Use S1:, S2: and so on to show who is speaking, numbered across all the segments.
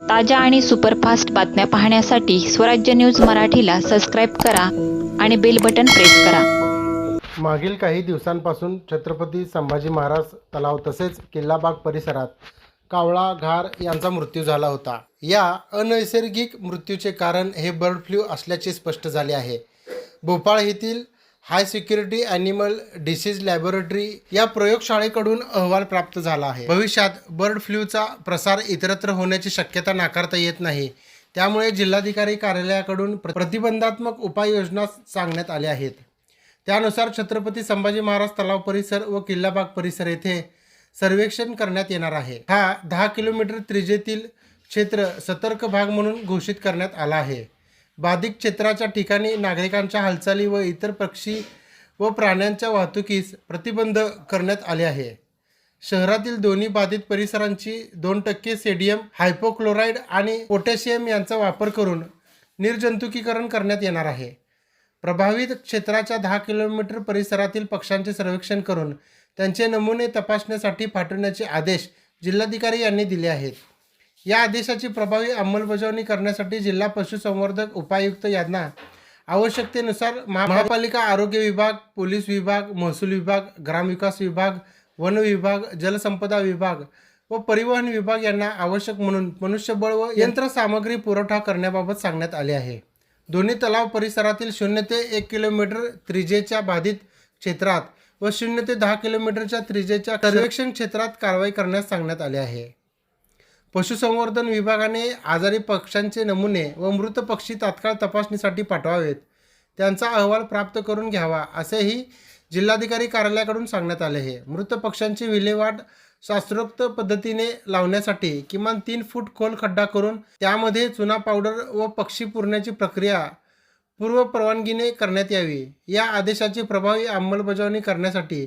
S1: ताज्या आणि सुपरफास्ट बातम्या पाहण्यासाठी स्वराज्य न्यूज मराठीला सबस्क्राईब करा आणि बेल बटन प्रेस करा.
S2: मागील काही दिवसांपासून छत्रपती संभाजी महाराज तलाव तसेच किल्लाबाग परिसरात कावळा घार यांचा मृत्यू झाला होता. या अनैसर्गिक मृत्यूचे कारण हे बर्ड फ्लू असल्याचे स्पष्ट झाले आहे. भोपाळ येथील high security animal disease laboratory या प्रयोगशाळेकडून अहवाल प्राप्त झाला आहे. भविष्यात बर्ड फ्लूचा प्रसार इतरत्र होण्याची शक्यता नाकारता येत नाही. त्यामुळे जिल्हाधिकारी कार्यालयाकडून प्रतिबंधात्मक उपाययोजना सांगण्यात आल्या आहेत. त्यानुसार छत्रपती संभाजी महाराज तलाव परिसर व किल्लाबाग परिसर येथे सर्वेक्षण करण्यात येणार आहे. हा दहा किलोमीटर त्रिजेतील क्षेत्र सतर्क भाग म्हणून घोषित करण्यात आला आहे. बाधित क्षेत्राच्या ठिकाणी नागरिकांच्या हालचाली व इतर पक्षी व प्राण्यांच्या वाहतुकीस प्रतिबंध करण्यात आले आहे. शहरातील दोन्ही बाधित परिसरांची दोन टक्के सेडियम हायपोक्लोराईड आणि पोटॅशियम यांचा वापर करून निर्जंतुकीकरण करण्यात येणार आहे. प्रभावित क्षेत्राच्या दहा किलोमीटर परिसरातील पक्ष्यांचे सर्वेक्षण करून त्यांचे नमुने तपासण्यासाठी पाठवण्याचे आदेश जिल्हाधिकारी यांनी दिले आहेत. या आदेशाची प्रभावी अंमलबजावणी करण्यासाठी जिल्हा पशुसंवर्धक उपायुक्त यांना आवश्यकतेनुसार महापालिका आरोग्य विभाग पोलीस विभाग महसूल विभाग ग्रामविकास विभाग वन विभाग जलसंपदा विभाग व परिवहन विभाग यांना आवश्यक म्हणून मनुष्यबळ व यंत्रसामग्री पुरवठा करण्याबाबत सांगण्यात आले आहे. दोन्ही तलाव परिसरातील शून्य ते एक किलोमीटर त्रिजेच्या बाधित क्षेत्रात व शून्य ते दहा किलोमीटरच्या त्रिजेच्या सर्वेक्षण क्षेत्रात कारवाई करण्यास सांगण्यात आले आहे. पशुसंवर्धन विभागाने आजारी पक्ष्यांचे नमुने व मृत पक्षी तात्काळ तपासणीसाठी पाठवावेत. त्यांचा अहवाल प्राप्त करून घ्यावा असेही जिल्हाधिकारी कार्यालयाकडून सांगण्यात आले आहे. मृत पक्ष्यांची विल्हेवाट शास्त्रोक्त पद्धतीने लावण्यासाठी किमान तीन फूट खोल खड्डा करून त्यामध्ये चुना पावडर व पक्षी पुरण्याची प्रक्रिया पूर्व परवानगीने करण्यात यावी. या आदेशाची प्रभावी अंमलबजावणी करण्यासाठी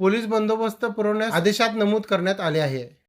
S2: पोलीस बंदोबस्त पुरवण्यास आदेशात नमूद करण्यात आले आहे.